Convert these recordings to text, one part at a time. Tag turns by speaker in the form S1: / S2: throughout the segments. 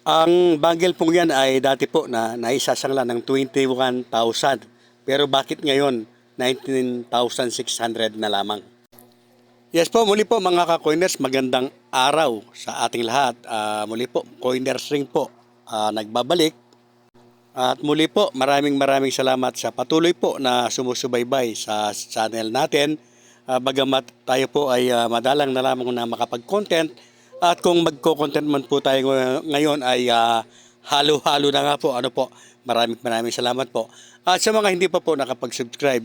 S1: Ang bundle pong yan ay dati po na naisasangla ng 21,000. Pero bakit ngayon 19,600 na lamang? Yes po, muli po mga ka-coiners, magandang araw sa ating lahat. Ah, muli po, coiners ring po ah, nagbabalik. At muli po, maraming maraming salamat sa patuloy po na sumusubaybay sa channel natin. Ah, bagamat tayo po ay ah, madalang na lamang na makapag-content. At kung magko-content man po tayo ngay- ngayon ay ah, halo-halo na nga po. Ano po, maraming maraming salamat po. At sa mga hindi pa po nakapag-subscribe,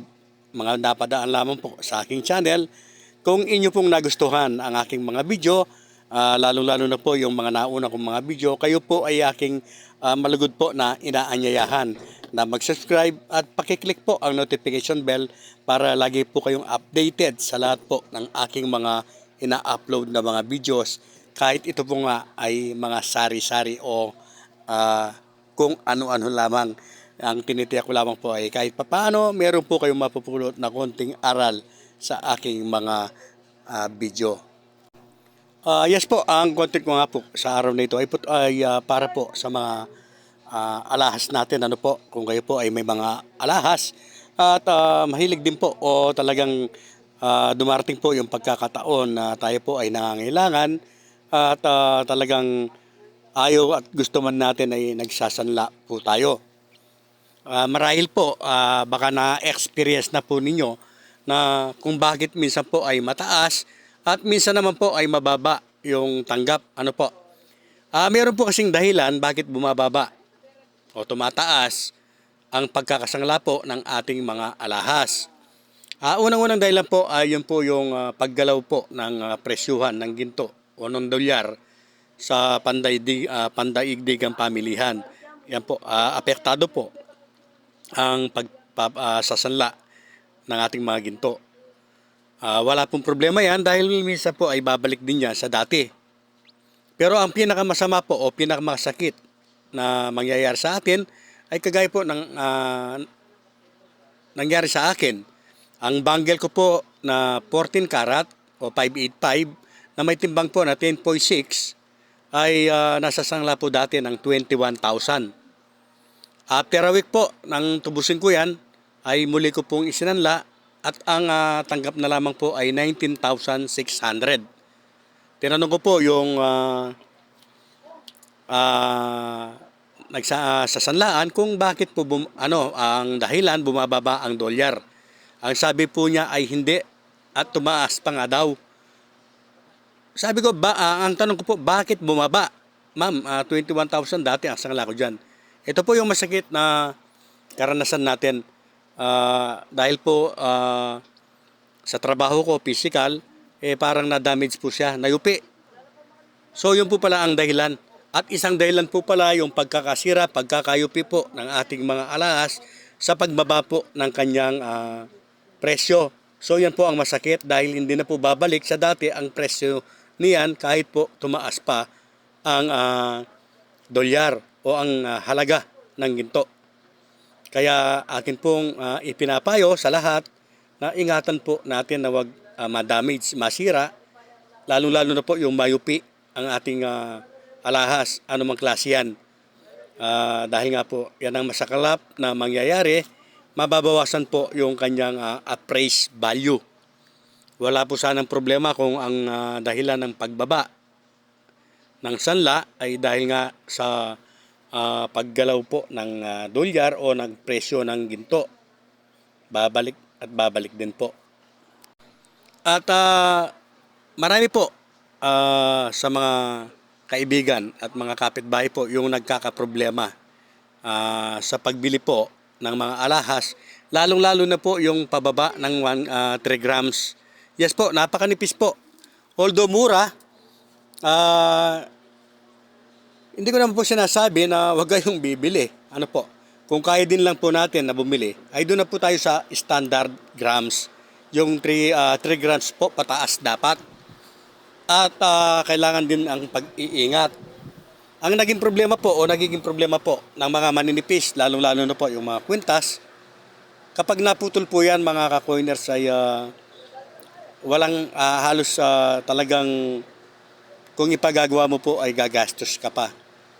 S1: mga napadaan lamang po sa aking channel, kung inyo pong nagustuhan ang aking mga video, ah, lalong-lalo na po yung mga nauna kong mga video, kayo po ay aking ah, malugod po na inaanyayahan na mag-subscribe at pakiclick po ang notification bell para lagi po kayong updated sa lahat po ng aking mga ina-upload na mga videos kahit ito po nga ay mga sari-sari o ah, kung ano-ano lamang ang tinitiyak ko lamang po ay kahit papaano meron po kayong mapupulot na konting aral sa aking mga ah, video. Ah, yes po, ang content ko nga po sa araw na ito ay, put- ay ah, para po sa mga ah, alahas natin. Ano po, kung kayo po ay may mga alahas at ah, mahilig din po o talagang ah, dumarating po yung pagkakataon na tayo po ay nangangailangan at ah, talagang ayaw at gusto man natin ay nagsasanla po tayo. Ah, marahil po, ah, baka na-experience na po ninyo na kung bakit minsan po ay mataas at minsan naman po ay mababa yung tanggap. Ano po? Ah, meron po kasing dahilan bakit bumababa o tumataas ang pagkakasangla po ng ating mga alahas. Ah, unang-unang dahilan po ay yun po yung ah, paggalaw po ng ah, presyuhan ng ginto o ng dolyar sa pandaigdig, uh, pandaigdigang pamilihan. Yan po, ah, apektado po ang pagsasanla ng ating mga ginto. Ah, wala pong problema yan dahil minsan po ay babalik din yan sa dati. Pero ang pinakamasama po o pinakamasakit na mangyayari sa atin ay kagaya po ng ah, nangyari sa akin. Ang bangle ko po na 14 karat o 585 na may timbang po na 10.6 ay ah, nasa sangla po dati ng 21,000. After a week po nang tubusin ko yan, ay muli ko pong isinanla at ang ah, tanggap na lamang po ay 19,600. Tinanong ko po yung ah, ah, nagsa kung bakit po bum, ano ang dahilan bumababa ang dolyar. Ang sabi po niya ay hindi at tumaas pa nga daw. Sabi ko, ba, ah, ang tanong ko po, bakit bumaba? Ma'am, ah, 21,000 dati ang sangla ko dyan. Ito po yung masakit na karanasan natin Ah, dahil po ah, sa trabaho ko, physical, eh parang na-damage po siya, nayupi. So yun po pala ang dahilan. At isang dahilan po pala yung pagkakasira, pagkakayupi po ng ating mga alahas sa pagbaba po ng kanyang ah, presyo. So yan po ang masakit dahil hindi na po babalik sa dati ang presyo niyan kahit po tumaas pa ang ah, dolyar o ang ah, halaga ng ginto. Kaya akin pong ah, ipinapayo sa lahat na ingatan po natin na wag ah, ma-damage, masira, lalong-lalo na po yung mayupi ang ating ah, alahas, anumang klase yan. Ah, dahil nga po, yan ang masakalap na mangyayari, mababawasan po yung kanyang ah, appraised value. Wala po sanang problema kung ang ah, dahilan ng pagbaba ng sanla ay dahil nga sa ah, paggalaw po ng ah, dolyar o ng presyo ng ginto. Babalik at babalik din po. At ah, marami po ah, sa mga kaibigan at mga kapitbahay po yung nagkakaproblema ah, sa pagbili po ng mga alahas, lalong-lalo na po yung pababa ng 1 3 grams. Yes po, napakanipis po. Although mura, ah, hindi ko naman po sinasabi na huwag kayong bibili. Ano po? Kung kaya din lang po natin na bumili, ay doon na po tayo sa standard grams. Yung 3 3 grams po pataas dapat. At ah, kailangan din ang pag-iingat. Ang naging problema po o nagiging problema po ng mga maninipis, lalong-lalo na po yung mga kwintas, kapag naputol po yan mga ka-coiners ay ah, walang ah, halos ah, talagang kung ipagagawa mo po ay gagastos ka pa.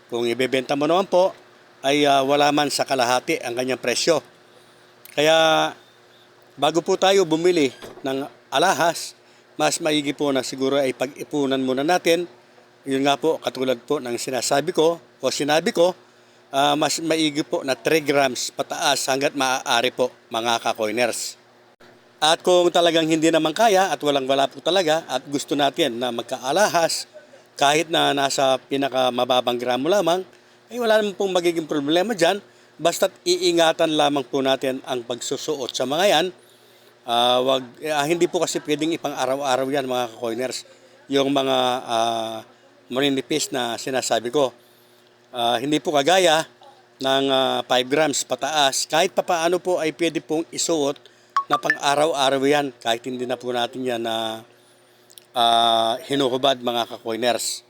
S1: Kung ibebenta mo naman po, ay ah, wala man sa kalahati ang kanyang presyo. Kaya bago po tayo bumili ng alahas, mas maigi po na siguro ay pag-ipunan muna natin. Yun nga po, katulad po ng sinasabi ko o sinabi ko, ah, mas maigi po na 3 grams pataas hanggat maaari po mga ka-coiners. At kung talagang hindi naman kaya at walang wala po talaga at gusto natin na magkaalahas kahit na nasa pinakamababang gramo lamang, ay wala naman pong magiging problema dyan. Basta't iingatan lamang po natin ang pagsusuot sa mga yan. Ah, wag, ah, hindi po kasi pwedeng ipang araw-araw yan mga coiners Yung mga ah, maninipis na sinasabi ko. Ah, hindi po kagaya ng ah, 5 grams pataas. Kahit papaano po ay pwede pong isuot na pang araw-araw yan kahit hindi na po natin yan na ah, hinuhubad mga ka-coiners.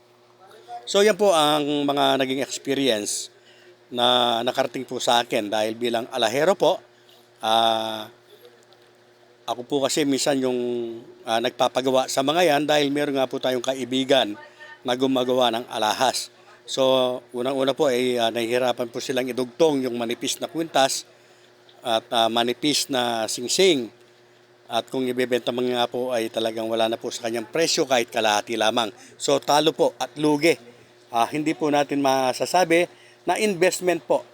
S1: So yan po ang mga naging experience na nakarating po sa akin dahil bilang alahero po, ah, ako po kasi minsan yung ah, nagpapagawa sa mga yan dahil meron nga po tayong kaibigan na gumagawa ng alahas. So, unang-una po ay ah, nahihirapan po silang idugtong yung manipis na kwintas at ah, manipis na singsing. At kung ibebenta mo nga po ay talagang wala na po sa kanyang presyo kahit kalahati lamang. So talo po at lugi. Ah, hindi po natin masasabi na investment po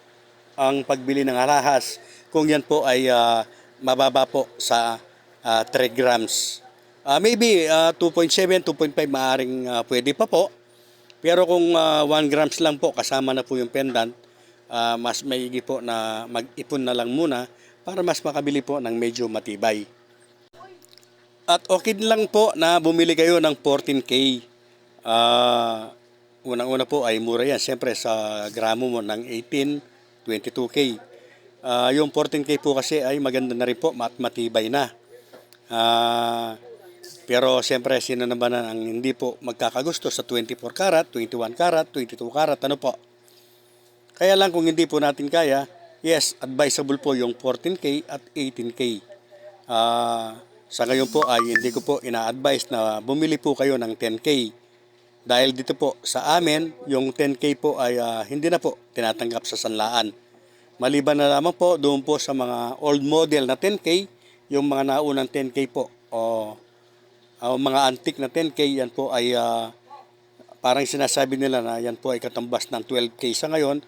S1: ang pagbili ng alahas kung yan po ay ah, mababa po sa ah, 3 grams. Ah, maybe ah, 2.7, 2.5 maaring ah, pwede pa po. Pero kung ah, 1 grams lang po kasama na po yung pendant, ah, mas maigi po na mag-ipon na lang muna para mas makabili po ng medyo matibay. At okay lang po na bumili kayo ng 14K. Ah, unang-una po ay mura yan. Siyempre sa gramo mo ng 18, 22K. Ah, yung 14K po kasi ay maganda na rin po at matibay na. Ah, pero siyempre sino naman ang hindi po magkakagusto sa 24 karat, 21 karat, 22 karat, ano po. Kaya lang kung hindi po natin kaya, yes, advisable po yung 14K at 18K. Ah, sa ngayon po ay hindi ko po ina-advise na bumili po kayo ng 10K. Dahil dito po sa amin, yung 10K po ay ah, hindi na po tinatanggap sa sanlaan. Maliban na lamang po doon po sa mga old model na 10K, yung mga naunang 10K po o o mga antique na 10K, yan po ay ah, parang sinasabi nila na yan po ay katambas ng 12K sa ngayon,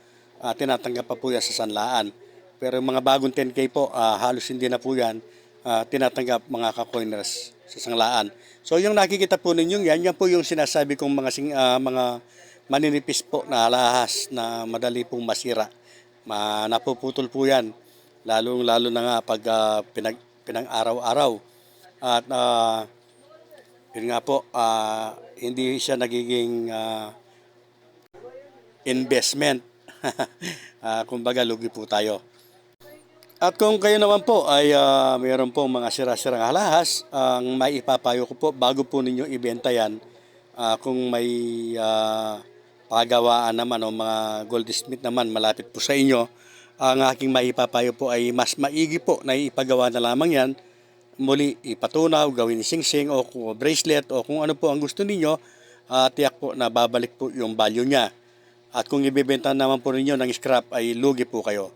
S1: ah, tinatanggap pa po yan sa sanlaan. Pero yung mga bagong 10K po, ah, halos hindi na po yan ah, tinatanggap mga ka-coiners sa sanlaan. So yung nakikita po ninyong yan, yan po yung sinasabi kong mga, sing, ah, mga maninipis po na alahas na madali pong masira. Ma, napuputol po yan, lalo, lalo na nga pag ah, pinag, pinang-araw-araw. At ah, yun nga po, ah, hindi siya nagiging ah, investment. Ah, kumbaga, lugi po tayo. At kung kayo naman po ay ah, mayroon po mga sira-sirang alahas, ang may ipapayo ko po bago po ninyo ibenta yan, ah, kung may ah, pagawaan naman o mga goldsmith naman malapit po sa inyo, ang aking maipapayo po ay mas maigi po na ipagawa na lamang yan. Muli ipatunaw, gawin sing-sing o bracelet o kung ano po ang gusto ninyo, ah, tiyak po na babalik po yung value niya. At kung ibebenta naman po ninyo ng scrap ay lugi po kayo.